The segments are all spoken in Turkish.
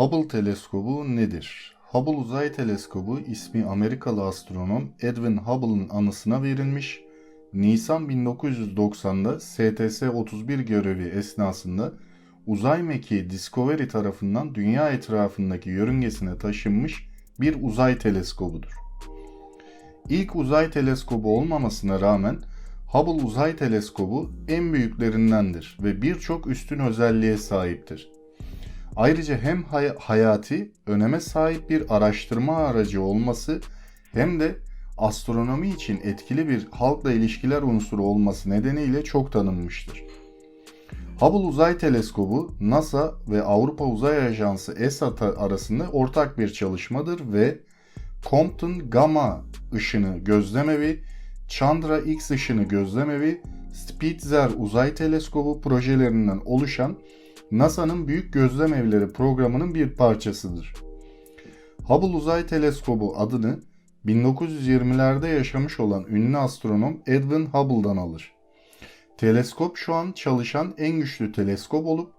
Hubble teleskobu nedir? Hubble Uzay Teleskobu ismi Amerikalı astronom Edwin Hubble'ın anısına verilmiş. Nisan 1990'da STS-31 görevi esnasında uzay mekiği Discovery tarafından dünya etrafındaki yörüngesine taşınmış bir uzay teleskobudur. İlk uzay teleskobu olmamasına rağmen Hubble Uzay Teleskobu en büyüklerindendir ve birçok üstün özelliğe sahiptir. Ayrıca hem hay- hayati öneme sahip bir araştırma aracı olması hem de astronomi için etkili bir halkla ilişkiler unsuru olması nedeniyle çok tanınmıştır. Hubble Uzay Teleskobu NASA ve Avrupa Uzay Ajansı ESA arasında ortak bir çalışmadır ve Compton Gamma ışını gözlemevi, Chandra X ışını gözlemevi, Spitzer Uzay Teleskobu projelerinden oluşan NASA'nın Büyük Gözlem Evleri programının bir parçasıdır. Hubble Uzay Teleskobu adını 1920'lerde yaşamış olan ünlü astronom Edwin Hubble'dan alır. Teleskop şu an çalışan en güçlü teleskop olup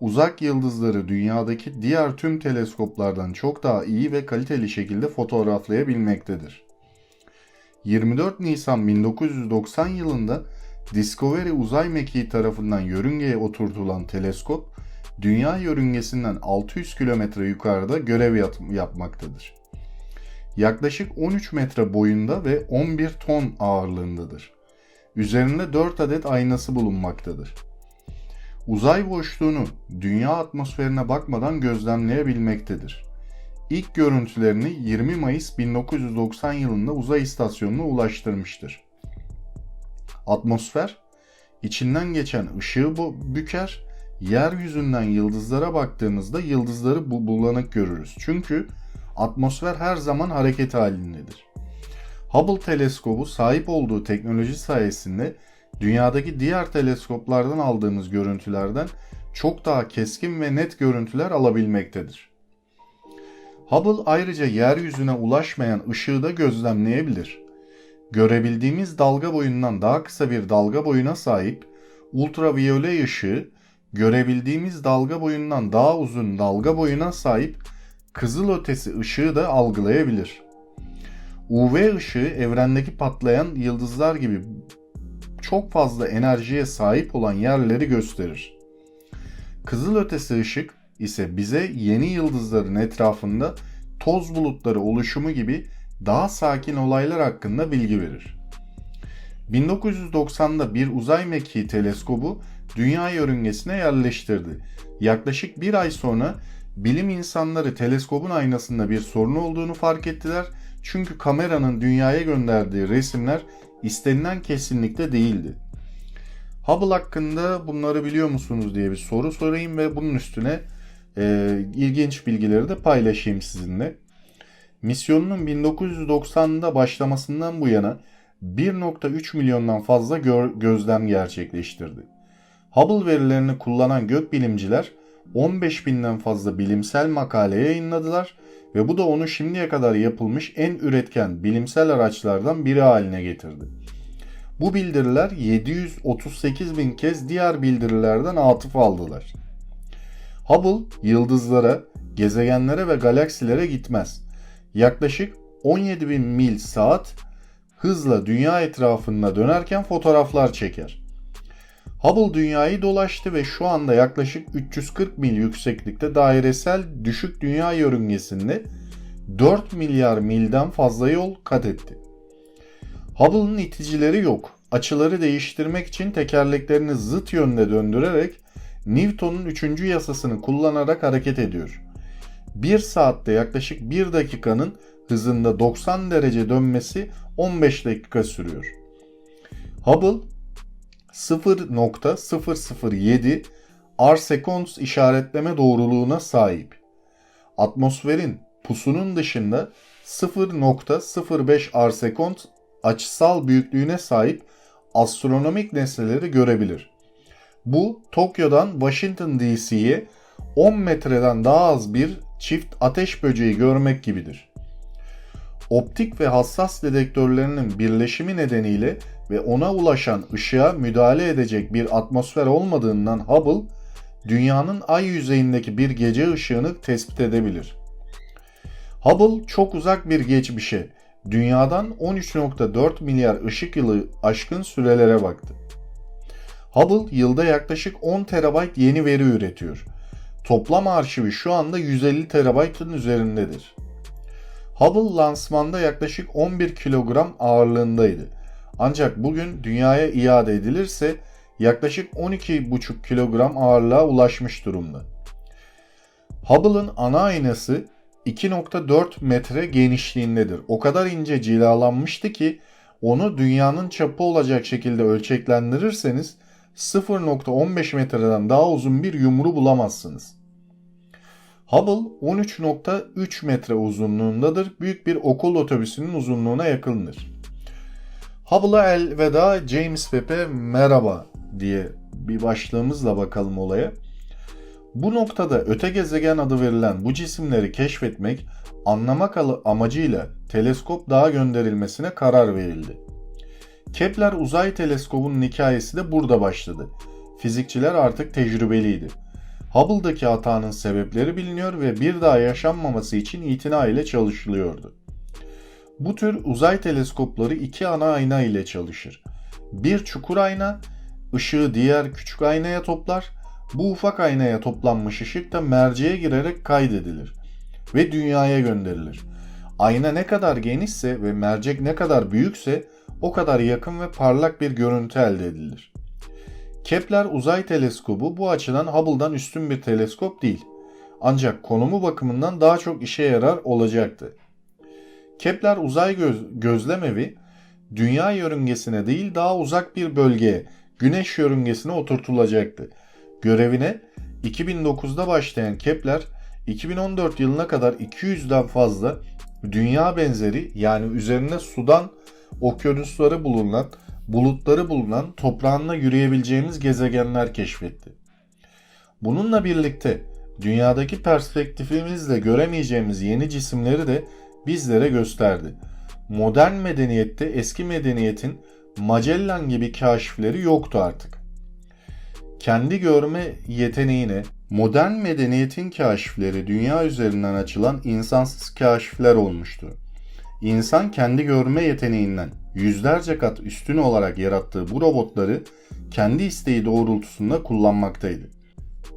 uzak yıldızları dünyadaki diğer tüm teleskoplardan çok daha iyi ve kaliteli şekilde fotoğraflayabilmektedir. 24 Nisan 1990 yılında Discovery uzay mekiği tarafından yörüngeye oturtulan teleskop, dünya yörüngesinden 600 kilometre yukarıda görev yap- yapmaktadır. Yaklaşık 13 metre boyunda ve 11 ton ağırlığındadır. Üzerinde 4 adet aynası bulunmaktadır. Uzay boşluğunu dünya atmosferine bakmadan gözlemleyebilmektedir. İlk görüntülerini 20 Mayıs 1990 yılında uzay istasyonuna ulaştırmıştır. Atmosfer, içinden geçen ışığı bu- büker, yeryüzünden yıldızlara baktığımızda yıldızları bu bulanık görürüz. Çünkü atmosfer her zaman hareket halindedir. Hubble teleskobu sahip olduğu teknoloji sayesinde dünyadaki diğer teleskoplardan aldığımız görüntülerden çok daha keskin ve net görüntüler alabilmektedir. Hubble ayrıca yeryüzüne ulaşmayan ışığı da gözlemleyebilir. Görebildiğimiz dalga boyundan daha kısa bir dalga boyuna sahip ultraviyole ışığı, görebildiğimiz dalga boyundan daha uzun dalga boyuna sahip kızılötesi ışığı da algılayabilir. UV ışığı evrendeki patlayan yıldızlar gibi çok fazla enerjiye sahip olan yerleri gösterir. Kızılötesi ışık ise bize yeni yıldızların etrafında toz bulutları oluşumu gibi daha sakin olaylar hakkında bilgi verir. 1990'da bir uzay mekiği teleskobu dünya yörüngesine yerleştirdi. Yaklaşık bir ay sonra bilim insanları teleskobun aynasında bir sorun olduğunu fark ettiler. Çünkü kameranın dünyaya gönderdiği resimler istenilen kesinlikle değildi. Hubble hakkında bunları biliyor musunuz diye bir soru sorayım ve bunun üstüne e, ilginç bilgileri de paylaşayım sizinle. Misyonunun 1990'da başlamasından bu yana 1.3 milyondan fazla gö- gözlem gerçekleştirdi. Hubble verilerini kullanan gökbilimciler 15 binden fazla bilimsel makale yayınladılar ve bu da onu şimdiye kadar yapılmış en üretken bilimsel araçlardan biri haline getirdi. Bu bildiriler 738 bin kez diğer bildirilerden atıf aldılar. Hubble yıldızlara, gezegenlere ve galaksilere gitmez. Yaklaşık 17 bin mil saat hızla dünya etrafında dönerken fotoğraflar çeker. Hubble dünyayı dolaştı ve şu anda yaklaşık 340 mil yükseklikte dairesel düşük dünya yörüngesinde 4 milyar milden fazla yol kat etti. Hubble'ın iticileri yok. Açıları değiştirmek için tekerleklerini zıt yönde döndürerek Newton'un 3. yasasını kullanarak hareket ediyor. 1 saatte yaklaşık 1 dakikanın hızında 90 derece dönmesi 15 dakika sürüyor. Hubble 0.007 arseconds işaretleme doğruluğuna sahip. Atmosferin pusunun dışında 0.05 arsekont açısal büyüklüğüne sahip astronomik nesneleri görebilir. Bu Tokyo'dan Washington DC'ye 10 metreden daha az bir çift ateş böceği görmek gibidir. Optik ve hassas dedektörlerinin birleşimi nedeniyle ve ona ulaşan ışığa müdahale edecek bir atmosfer olmadığından Hubble dünyanın ay yüzeyindeki bir gece ışığını tespit edebilir. Hubble çok uzak bir geçmişe, dünyadan 13.4 milyar ışık yılı aşkın sürelere baktı. Hubble yılda yaklaşık 10 terabayt yeni veri üretiyor. Toplam arşivi şu anda 150 terabaytın üzerindedir. Hubble lansmanda yaklaşık 11 kilogram ağırlığındaydı. Ancak bugün dünyaya iade edilirse yaklaşık 12,5 kilogram ağırlığa ulaşmış durumda. Hubble'ın ana aynası 2.4 metre genişliğindedir. O kadar ince cilalanmıştı ki onu dünyanın çapı olacak şekilde ölçeklendirirseniz 0.15 metreden daha uzun bir yumru bulamazsınız. Hubble 13.3 metre uzunluğundadır. Büyük bir okul otobüsünün uzunluğuna yakındır. Hubble'a elveda James Webb'e merhaba diye bir başlığımızla bakalım olaya. Bu noktada öte gezegen adı verilen bu cisimleri keşfetmek, anlamak amacıyla teleskop dağa gönderilmesine karar verildi. Kepler uzay teleskobunun hikayesi de burada başladı. Fizikçiler artık tecrübeliydi. Hubble'daki hatanın sebepleri biliniyor ve bir daha yaşanmaması için itina ile çalışılıyordu. Bu tür uzay teleskopları iki ana ayna ile çalışır. Bir çukur ayna, ışığı diğer küçük aynaya toplar. Bu ufak aynaya toplanmış ışık da merceğe girerek kaydedilir ve dünyaya gönderilir. Ayna ne kadar genişse ve mercek ne kadar büyükse o kadar yakın ve parlak bir görüntü elde edilir. Kepler uzay teleskobu bu açıdan Hubble'dan üstün bir teleskop değil. Ancak konumu bakımından daha çok işe yarar olacaktı. Kepler uzay göz gözlemevi dünya yörüngesine değil daha uzak bir bölgeye, güneş yörüngesine oturtulacaktı. Görevine 2009'da başlayan Kepler 2014 yılına kadar 200'den fazla dünya benzeri yani üzerinde sudan okyanusları bulunan, bulutları bulunan toprağında yürüyebileceğimiz gezegenler keşfetti. Bununla birlikte dünyadaki perspektifimizle göremeyeceğimiz yeni cisimleri de bizlere gösterdi. Modern medeniyette eski medeniyetin Magellan gibi kaşifleri yoktu artık. Kendi görme yeteneğine modern medeniyetin kaşifleri dünya üzerinden açılan insansız kaşifler olmuştu. İnsan kendi görme yeteneğinden yüzlerce kat üstün olarak yarattığı bu robotları kendi isteği doğrultusunda kullanmaktaydı.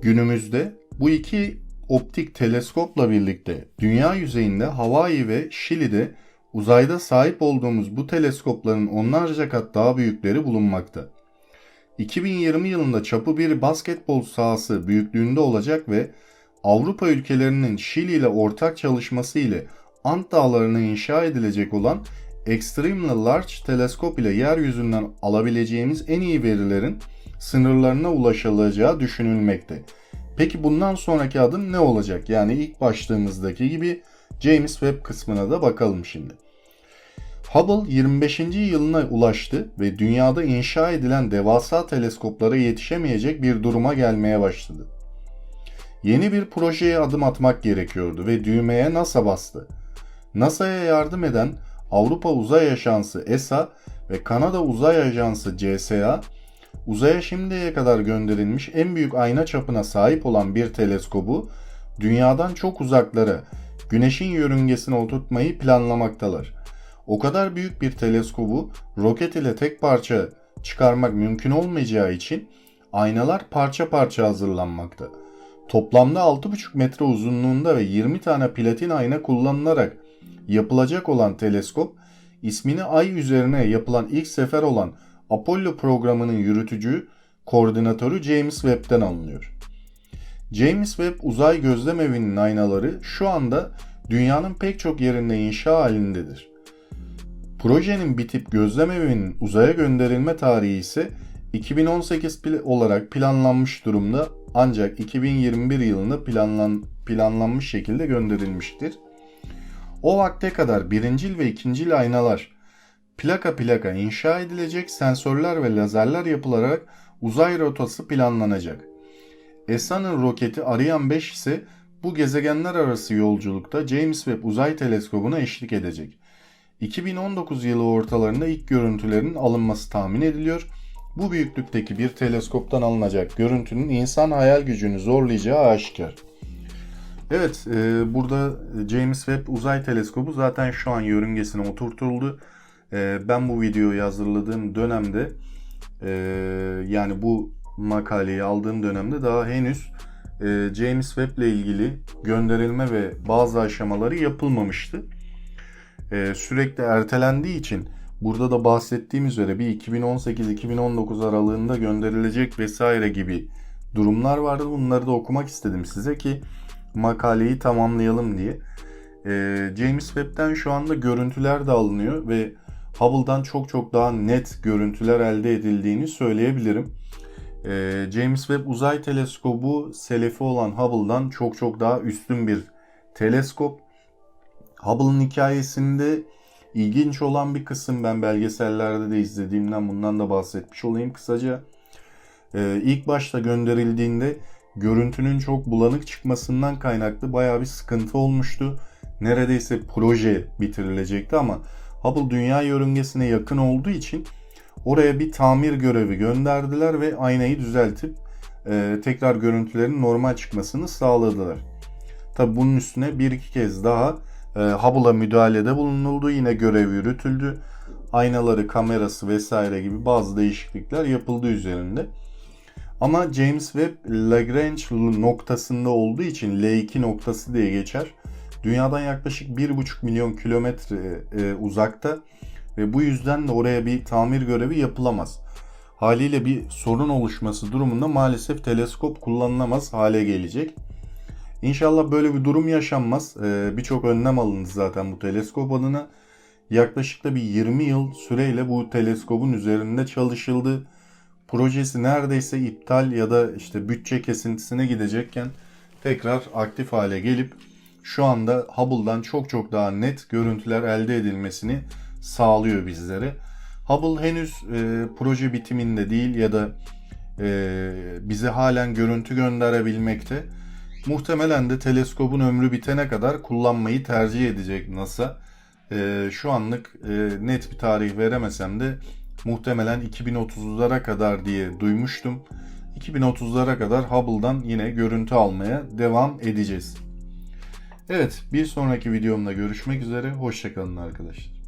Günümüzde bu iki optik teleskopla birlikte dünya yüzeyinde Hawaii ve Şili'de uzayda sahip olduğumuz bu teleskopların onlarca kat daha büyükleri bulunmakta. 2020 yılında çapı bir basketbol sahası büyüklüğünde olacak ve Avrupa ülkelerinin Şili ile ortak çalışması ile Ant Dağları'na inşa edilecek olan Extremely Large teleskop ile yeryüzünden alabileceğimiz en iyi verilerin sınırlarına ulaşılacağı düşünülmekte. Peki bundan sonraki adım ne olacak? Yani ilk başlığımızdaki gibi James Webb kısmına da bakalım şimdi. Hubble 25. yılına ulaştı ve dünyada inşa edilen devasa teleskoplara yetişemeyecek bir duruma gelmeye başladı. Yeni bir projeye adım atmak gerekiyordu ve düğmeye NASA bastı. NASA'ya yardım eden Avrupa Uzay Ajansı ESA ve Kanada Uzay Ajansı CSA, uzaya şimdiye kadar gönderilmiş en büyük ayna çapına sahip olan bir teleskobu dünyadan çok uzaklara, güneşin yörüngesine oturtmayı planlamaktalar. O kadar büyük bir teleskobu roket ile tek parça çıkarmak mümkün olmayacağı için aynalar parça parça hazırlanmakta. Toplamda 6,5 metre uzunluğunda ve 20 tane platin ayna kullanılarak yapılacak olan teleskop ismini ay üzerine yapılan ilk sefer olan Apollo programının yürütücü koordinatörü James Webb'den alınıyor. James Webb Uzay Gözlem Evi'nin aynaları şu anda dünyanın pek çok yerinde inşa halindedir. Projenin bitip gözlem evinin uzaya gönderilme tarihi ise 2018 olarak planlanmış durumda ancak 2021 yılında planlan, planlanmış şekilde gönderilmiştir. O vakte kadar birincil ve ikincil aynalar plaka plaka inşa edilecek sensörler ve lazerler yapılarak uzay rotası planlanacak. ESA'nın roketi Ariane 5 ise bu gezegenler arası yolculukta James Webb Uzay Teleskobu'na eşlik edecek. 2019 yılı ortalarında ilk görüntülerin alınması tahmin ediliyor. Bu büyüklükteki bir teleskoptan alınacak görüntünün insan hayal gücünü zorlayacağı aşikar. Evet, e, burada James Webb Uzay Teleskobu zaten şu an yörüngesine oturtuldu. E, ben bu videoyu hazırladığım dönemde, e, yani bu makaleyi aldığım dönemde daha henüz e, James Webb ile ilgili gönderilme ve bazı aşamaları yapılmamıştı. E, sürekli ertelendiği için burada da bahsettiğim üzere bir 2018-2019 aralığında gönderilecek vesaire gibi durumlar vardı. Bunları da okumak istedim size ki makaleyi tamamlayalım diye. Ee, James Webb'den şu anda görüntüler de alınıyor ve Hubble'dan çok çok daha net görüntüler elde edildiğini söyleyebilirim. Ee, James Webb Uzay Teleskobu selefi olan Hubble'dan çok çok daha üstün bir teleskop. Hubble'ın hikayesinde ilginç olan bir kısım ben belgesellerde de izlediğimden bundan da bahsetmiş olayım kısaca. Ee, ilk başta gönderildiğinde görüntünün çok bulanık çıkmasından kaynaklı bayağı bir sıkıntı olmuştu. Neredeyse proje bitirilecekti ama Hubble dünya yörüngesine yakın olduğu için oraya bir tamir görevi gönderdiler ve aynayı düzeltip e, tekrar görüntülerin normal çıkmasını sağladılar. Tabi bunun üstüne bir iki kez daha e, Hubble'a müdahalede bulunuldu. Yine görev yürütüldü. Aynaları, kamerası vesaire gibi bazı değişiklikler yapıldı üzerinde. Ama James Webb Lagrange noktasında olduğu için L2 noktası diye geçer. Dünyadan yaklaşık 1,5 milyon kilometre e, uzakta ve bu yüzden de oraya bir tamir görevi yapılamaz. Haliyle bir sorun oluşması durumunda maalesef teleskop kullanılamaz hale gelecek. İnşallah böyle bir durum yaşanmaz. Ee, Birçok önlem alındı zaten bu teleskop adına. Yaklaşık da bir 20 yıl süreyle bu teleskobun üzerinde çalışıldı. Projesi neredeyse iptal ya da işte bütçe kesintisine gidecekken tekrar aktif hale gelip şu anda Hubble'dan çok çok daha net görüntüler elde edilmesini sağlıyor bizlere. Hubble henüz e, proje bitiminde değil ya da e, bize halen görüntü gönderebilmekte. Muhtemelen de teleskobun ömrü bitene kadar kullanmayı tercih edecek NASA. E, şu anlık e, net bir tarih veremesem de muhtemelen 2030'lara kadar diye duymuştum. 2030'lara kadar Hubble'dan yine görüntü almaya devam edeceğiz. Evet, bir sonraki videomda görüşmek üzere. Hoşçakalın arkadaşlar.